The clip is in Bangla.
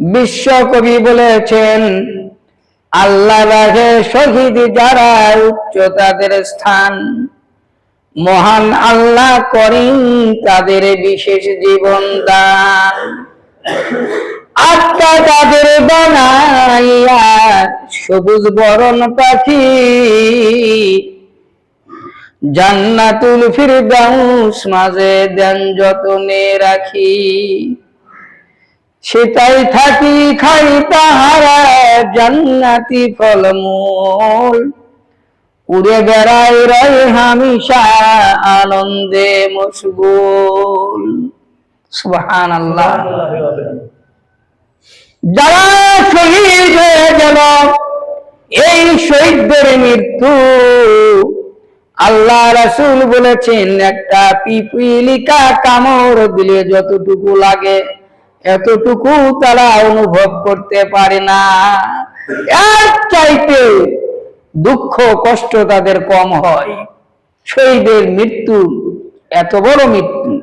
বিশ্বকবি বলেছেন, আল্লাহ রাহে শহীদ যারা উচ্চ তাদের স্থান। মহান আল্লাহ করেন তাদের বিশেষ জীবন দান। আত্মা তাদের বানাইয়া সবুজ বরণ পাখি, জান্নাতুল ফিরদাউস মাঝে দেন যতনে রাখি। সেটাই থাকি খাই তাহারা জান্নাতি ফলমূল। উড়ে বেড়াই রাই হামিশা আনন্দে মশগুল। সুবহান আল্লাহ যারা শহীদ হয়ে গেল, এই শহীদদের মৃত্যু আল্লাহ রাসূল বলেছেন, একটা পিপিলিকা কামড় দিলে যতটুকু লাগে এতটুকু তারা অনুভব করতে পারে না। এক চাইতে দুঃখ, কষ্ট তাদের কম হয়। শহীদের মৃত্যু, এত বড় মৃত্যু।